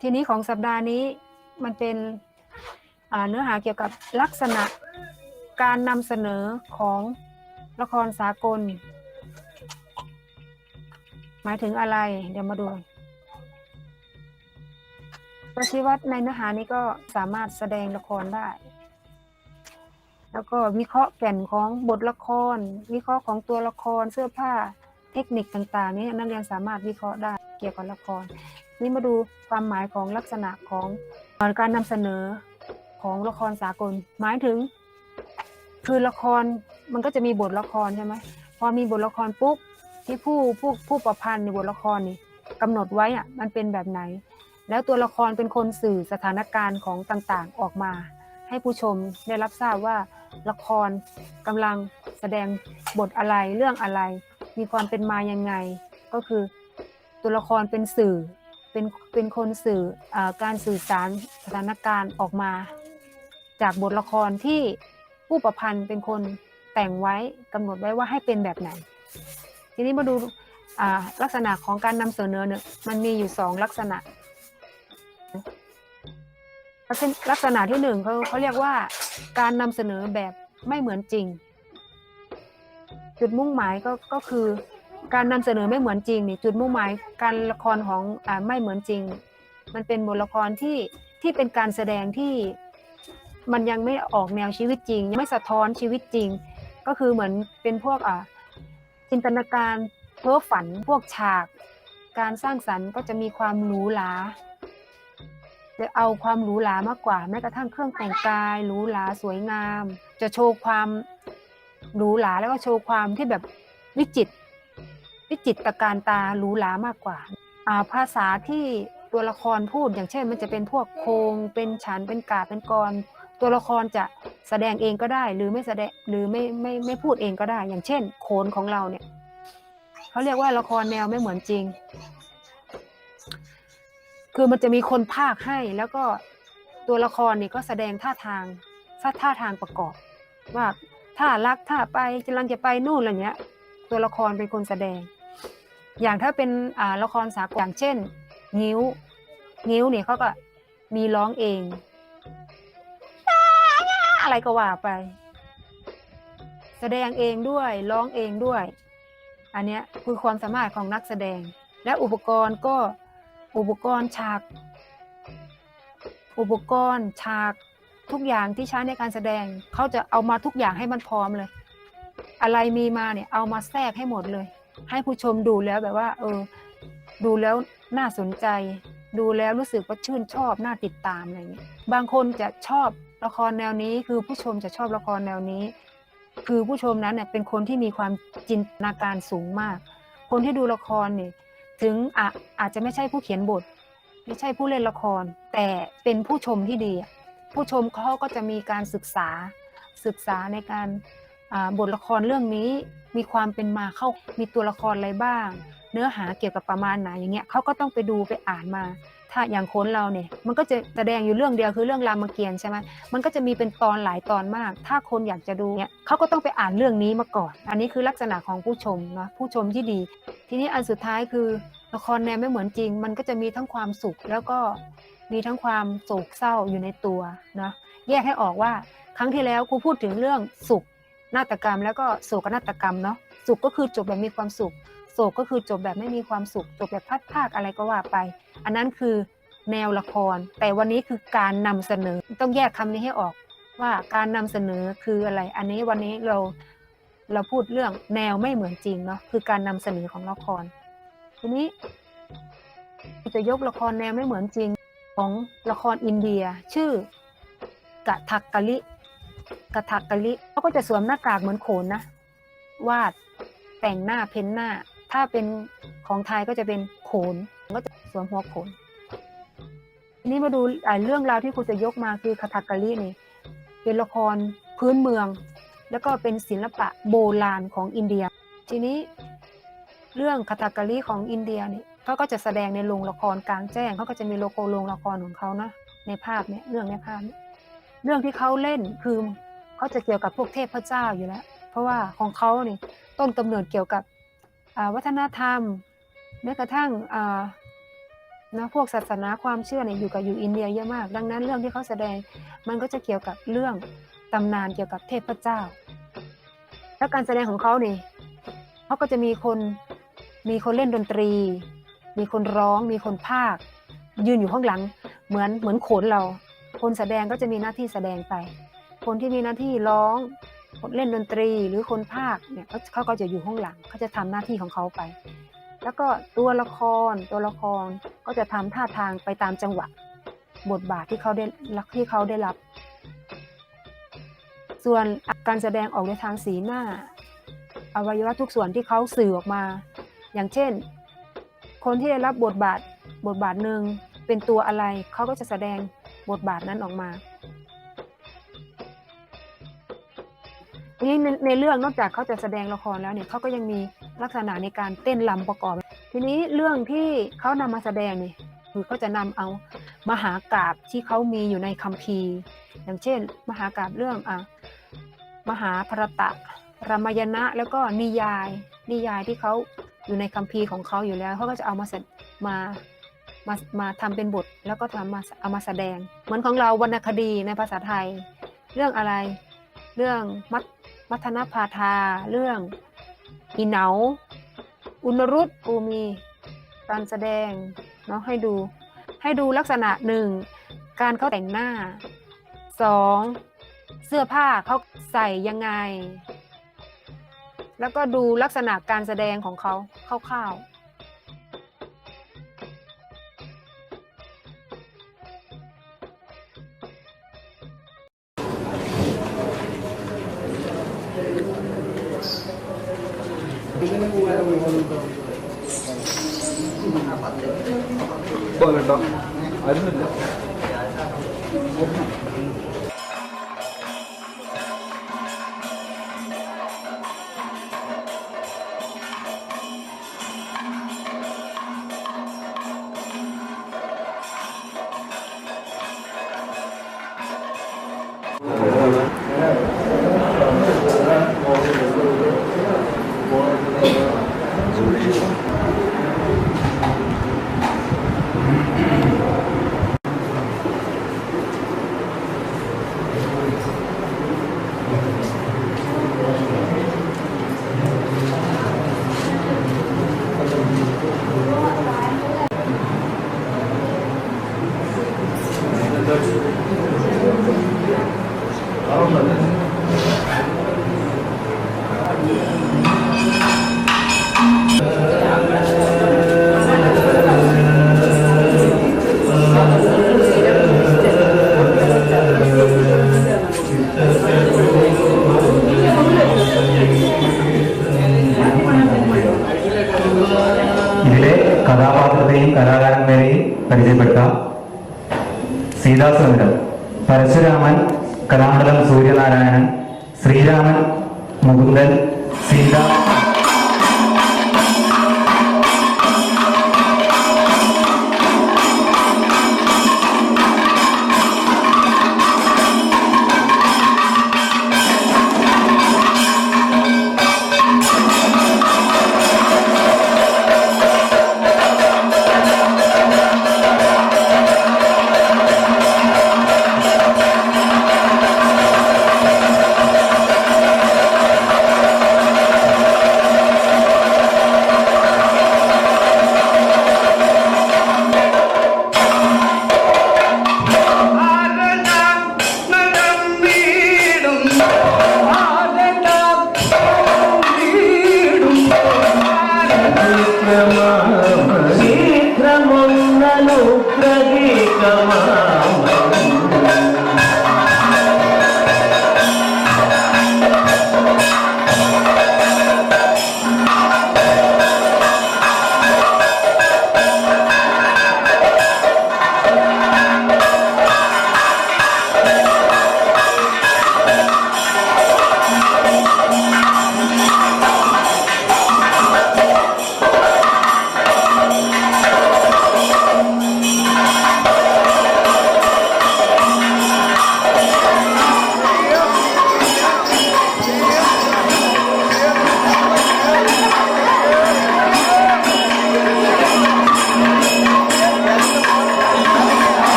ทีนี้ของสัปดาห์นี้มันเป็นเนื้อหาเกี่ยวกับลักษณะการนำเสนอของละครสากล หมายถึงอะไร เดี๋ยวมาดูประชีวัตในเนื้อหานี้ก็สามารถแสดงละครได้ แล้วก็วิเคราะห์แก่นของบทละคร วิเคราะห์ของตัวละครเสื้อผ้าเทคนิคต่างๆ นี้นักเรียนสามารถวิเคราะห์ได้เกี่ยวกับละคร นี่มาดูความหมายของลักษณะของการนำเสนอของละครสากล หมายถึง คือละครมันก็จะมีบทละครใช่ไหมพอมีบทละครปุ๊บที่ผู้ผู้ผู้ประพันธ์ในบทละครนี่กำหนดไว้อะมันเป็นแบบไหน แล้วตัวละครเป็นคนสื่อสถานการณ์ของต่างๆออกมา ให้ผู้ชมได้รับทราบว่าละครกำลังแสดงบทอะไรเรื่องอะไร มีความเป็นมายังไง ก็คือตัวละครเป็นสื่อ เป็นเป็นคนสื่ออการสื่อสารสถานการณ์ออกมา จากบทละครที่ผู้ประพันธ์เป็นคนแต่งไว้กำหนดไว้ว่าให้เป็นแบบไหน ทีนี้มาดูลักษณะของการนำเสนอเนี่ยมันมีอยู่สองลักษณะ ลักษณะที่หนึ่งเขาเขาเรียกว่าการนำเสนอแบบไม่เหมือนจริง จุดมุ่งหมายก็ก็คือ การนำเสนอไม่เหมือนจริงนี่จุดมุ่งหมายการละครของอไม่เหมือนจริง มันเป็นบทละครที่ที่เป็นการแสดงที่มันยังไม่ออกแนวชีวิตจริง ยังไม่สะท้อนชีวิตจริง ก็คือเหมือนเป็นพวกอ่าจินตนาการเพ้อฝันพวกฉาก การสร้างสรรค์ก็จะมีความหรูหราจะเอาความหรูหรามากกว่าแม้กระทั่งเครื่องแต่งกายหรูหราสวยงาม จะโชว์ความหรูหราแล้วก็โชว์ความที่แบบวิจิตร วิจิตรการตาหรูหรามากกว่าาภาษาที่ตัวละครพูดอย่างเช่น มันจะเป็นพวกโคงเป็นฉันเป็นกาเป็นกร ตัวละครจะแสดงเองก็ได้หรือไม่แสดงหรือไม่ไม่ไม่พูดเองก็ได้ อย่างเช่น โขนของเราเนี่ยเขาเรียกว่าละครแนวไม่เหมือนจริง คือมันจะมีคนภาคให้แล้วก็ตัวละครนี่ก็แสดงท่าทางท่าทางประกอบ ว่าท่ารักท่าไปกำลังจะไปนู่นอะไรเงี้ย ตัวละครเป็นคนแสดง อย่างถ้าเป็นละครสากลอย่างเช่น งิ้ว งิ้วเนี่ยเขาก็มีร้องเอง อะไรก็ว่าไป แสดงเองด้วยร้องเองด้วย อันเนี้ยคือความสามารถของนักแสดง และอุปกรณ์ก็อุปกรณ์ฉาก อุปกรณ์ฉากทุกอย่างที่ใช้ในการแสดงเขาจะเอามาทุกอย่างให้มันพร้อมเลย อะไรมีมาเนี่ยเอามาแทรกให้หมดเลย ให้ผู้ชมดูแล้วแบบว่า เออ ดูแล้วน่าสนใจ ดูแล้วรู้สึกว่าชื่นชอบน่าติดตามอะไรอย่างเงี้ยบางคนจะชอบละครแนวนี้ คือผู้ชมจะชอบละครแนวนี้ คือผู้ชมนั้นเนี่ยเป็นคนที่มีความจินตนาการสูงมาก คนที่ดูละครเนี่ยถึงออาจจะไม่ใช่ผู้เขียนบท ไม่ใช่ผู้เล่นละคร แต่เป็นผู้ชมที่ดี ผู้ชมเขาก็จะมีการศึกษาศึกษาในการ บทละครเรื่องนี้มีความเป็นมาเข้ามีตัวละครอะไรบ้าง เนื้อหาเกี่ยวกับประมาณไหนอย่างเงี้ยเขาก็ต้องไปดูไปอ่านมา ถ้าอย่างคนเราเนี่ยมันก็จะแสดงอยู่เรื่องเดียวคือเรื่องรามเกียรติใช่ไหมมันก็จะมีเป็นตอนหลายตอนมาก ถ้าคนอยากจะดูเนี่ยเขาก็ต้องไปอ่านเรื่องนี้มาก่อน อันนี้คือลักษณะของผู้ชมนะผู้ชมที่ดี ทีนี้อันสุดท้ายคือละครแนวไม่เหมือนจริง มันก็จะมีทั้งความสุขแล้วก็มีทั้งความโศกเศร้าอยู่ในตัวนะแยกให้ออกว่าครั้งที่แล้วครูพูดถึงเรื่องสุข นาฏกรรมแล้วก็โศกนาฏกรรมเนาะสุขก็คือจบแบบมีความสุข โศกก็คือจบแบบไม่มีความสุข จบแบบพัดภาคอะไรก็ว่าไป อันนั้นคือแนวละคร แต่วันนี้คือการนำเสนอต้องแยกคำนี้ให้ออกว่าการนำเสนอคืออะไร อันนี้วันนี้เราเราพูดเรื่องแนวไม่เหมือนจริงเนาะคือการนำเสนอของละคร ทีนี้จะยกละครแนวไม่เหมือนจริงของละครอินเดีย ชื่อกะทักกะลิ กะทักกะลิเขาก็จะสวมหน้ากากเหมือนโขนนะ วาดแต่งหน้าเพ้นหน้า ถ้าเป็นของไทยก็จะเป็นโขนก็จะสวมหัวโขนทีนี้มาดูอ่าเรื่องราวที่ครูจะยกมาคือคาถากาลีนี่ เป็นละครพื้นเมือง แล้วก็เป็นศิลปะโบราณของอินเดีย ทีนี้เรื่องคาถากาลีของอินเดียนี่เขาก็จะแสดงในโรงละครกลางแจ้งเขาก็จะมีโลโก้โรงละครของเขานะในภาพเนี้ยเรื่องในภาพเนี้ย เรื่องที่เขาเล่นคือเขาจะเกี่ยวกับพวกเทพเจ้าอยู่แล้ว เพราะว่าของเขานี่ต้นกำเนิดเกี่ยวกับวัฒนธรรมแม้กระทั่งนะพวกศาสนาความเชื่อเนี่ยอยู่กับอยู่อินเดียเยอะมาก ดังนั้นเรื่องที่เขาแสดงมันก็จะเกี่ยวกับเรื่องตำนานเกี่ยวกับเทพเจ้า แล้วการแสดงของเขาเนี่ยเขาก็จะมีคนมีคนเล่นดนตรี มีคนร้อง มีคนพากย์ยืนอยู่ข้างหลังเหมือนเหมือนโขนเรา คนแสดงก็จะมีหน้าที่แสดงไป คนที่มีหน้าที่ร้องคนเล่นดนตรีหรือคนพากย์เนี่ยเขาก็จะอยู่ข้างหลังเขาจะทำหน้าที่ของเขาไป แล้วก็ตัวละครตัวละครก็จะทำท่าทางไปตามจังหวะ บทบาทที่เขาได้รับที่เขาได้รับ ส่วนการแสดงออกในทางสีหน้า อวัยวะทุกส่วนที่เขาสื่อออกมา อย่างเช่น คนที่ได้รับบทบาทบทบาทหนึ่ง เป็นตัวอะไรเขาก็จะแสดงบทบาทนั้นออกมานี้ในในเรื่องนอกจากเขาจะแสดงละครแล้วเนี่ยเขาก็ยังมีลักษณะในการเต้นรำประกอบ ทีนี้เรื่องที่เขานำมาแสดงเนี่ยคือเขาจะนำเอามหากราบที่เขามีอยู่ในคัมภีร์ อย่างเช่น มหากราบเรื่องอะมหาภรตะรามยณะแล้วก็นิยายนิยายที่เขาอยู่ในคัมภีร์ของเขาอยู่แล้วเขาก็จะเอามาแสดมา มามาทำเป็นบทแล้วก็ทำมาเอามาแสดง เหมือนของเราวรรณคดีในภาษาไทย เรื่องอะไร เรื่องมัทมัทนพาทา เรื่องอีเหนา อุณรุตกูมีการแสดงเนาะให้ดู ให้ดูลักษณะหนึ่งการเขาแต่งหน้าสองเสื้อผ้าเขาใส่ยังไง แล้วก็ดูลักษณะการแสดงของเขาคร่าวๆ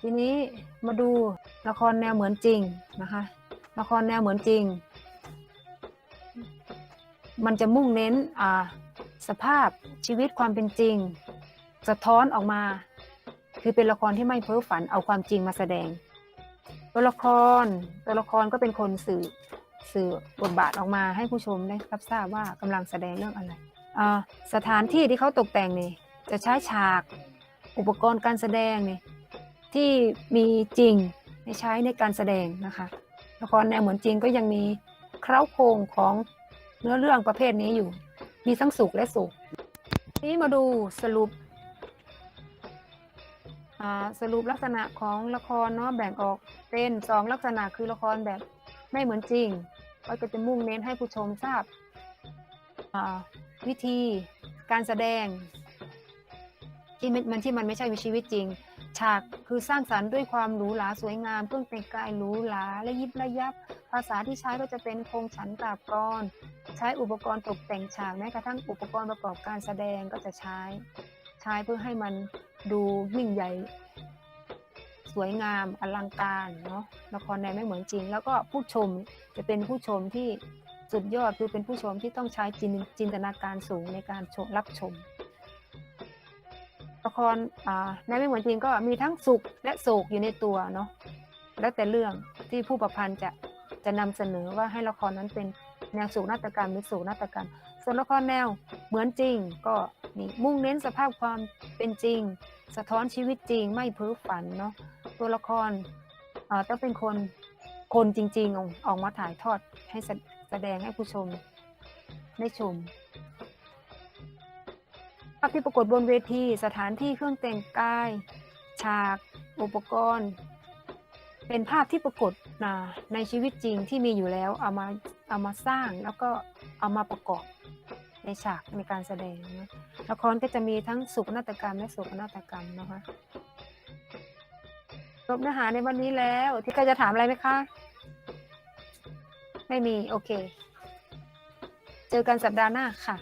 ทีนี้มาดูละครแนวเหมือนจริงนะคะ ละครแนวเหมือนจริง มันจะมุ่งเน้นสภาพชีวิตความเป็นจริง สะท้อนออกมา คือเป็นละครที่ไม่เพ้อฝันเอาความจริงมาแสดง ตัวละครตัวละครก็เป็นคนสื่อสื่อบทบาทออกมาให้ผู้ชมได้รับทราบว่ากำลังแสดงเรื่องอะไร สถานที่ที่เขาตกแต่งนี่จะใช้ฉากอุปกรณ์การแสดงนี่ ที่มีจริงในใช้ในการแสดงนะคะละครแนวเหมือนจริงก็ยังมีเคร้าโครงของเนื้อเรื่องประเภทนี้อยู่ มีทั้งสุขและสุขนี้มาดูสรุปสรุปลักษณะของละครเนาะแบ่งออกเป็นสองลักษณะคือละครแบบไม่เหมือนจริงก็จะมุ่งเน้นให้ผู้ชมทราบวิธีการแสดงที่มันมันที่มันไม่ใช่ชีวิตจริง ฉากคือสร้างสรรค์ด้วยความหรูหราสวยงามเครื่องแต่งกายหรูหราและยิบระยับ ภาษาที่ใช้ก็จะเป็นโครงฉันกราบกรอนใช้อุปกรณ์ตกแต่งฉากแม้กระทั่งอุปกรณ์ประกอบการแสดงก็จะใช้ ใช้เพื่อให้มันดูยิ่งใหญ่ สวยงามอลังการเนาะละครในวไม่เหมือนจริง แล้วก็ผู้ชมจะเป็นผู้ชมที่สุดยอดคือเป็นผู้ชมที่ต้องใช้จินจินตนาการสูงในการรับชม ครในไม่เหมือนจริงก็มีทั้งสุขและโศกอยู่ในตัวเนาะแล้วแต่เรื่องที่ผู้ประพันธ์จะจะนำเสนอว่าให้ละครนั้นเป็นแนวโศกนาฏกรรมหรือโศกนาฏกรรม ส่วนละครแนวเหมือนจริงก็นี่มุ่งเน้นสภาพความเป็นจริง สะท้อนชีวิตจริงไม่เพ้อฝันเนาะตัวละครต้องเป็นคนคนจริงๆออกออกมาถ่ายทอดให้แสดงให้ผู้ชมได้ชมาพที่ปรากฏบนเวทีสถานที่เครื่องแต่งกาย ฉาก อุปกรณ์ เป็นภาพที่ปรากฏนะในชีวิตจริงที่มีอยู่แล้วเอามาเอามาสร้างแล้วก็เอามาประกอบในฉากในการแสดงนะละครก็จะมีทั้งสุขนาฏกรรมและโศกนาฏกรรมนะคะจบเนื้อหาในวันนี้แล้วที่ใครจะถามอะไรไหมคะ ไม่มี โอเค เจอกันสัปดาห์หน้าค่ะ